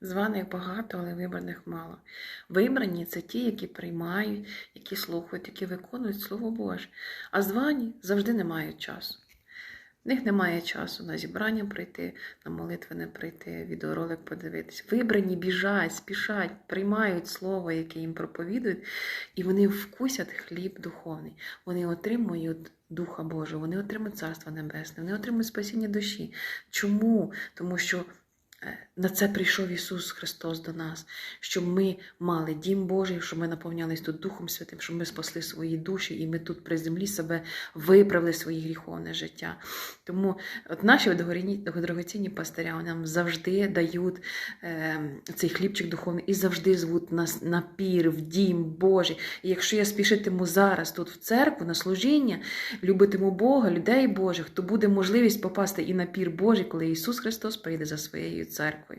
Званих багато, але вибраних мало. Вибрані це ті, які приймають, які слухають, які виконують Слово Боже. А звані завжди не мають часу. В них немає часу на зібрання прийти, на молитви не прийти, відеоролик подивитись. Вибрані біжать, спішать, приймають слово, яке їм проповідують, і вони вкусять хліб духовний. Вони отримують Духа Божого, вони отримують Царство Небесне, вони отримують спасіння душі. Чому? Тому що на це прийшов Ісус Христос до нас, щоб ми мали дім Божий, щоб ми наповнялись тут Духом Святим, щоб ми спасли свої душі, і ми тут при землі себе виправили своє гріховне життя. Тому от наші дорогоцінні- пастиря нам завжди дають е, цей хлібчик духовний і завжди звуть нас на пір, в дім Божий. І якщо я спішитиму зараз тут в церкву на служіння, любитиму Бога, людей Божих, то буде можливість попасти і на пір Божий, коли Ісус Христос прийде за своєю церквою церкви.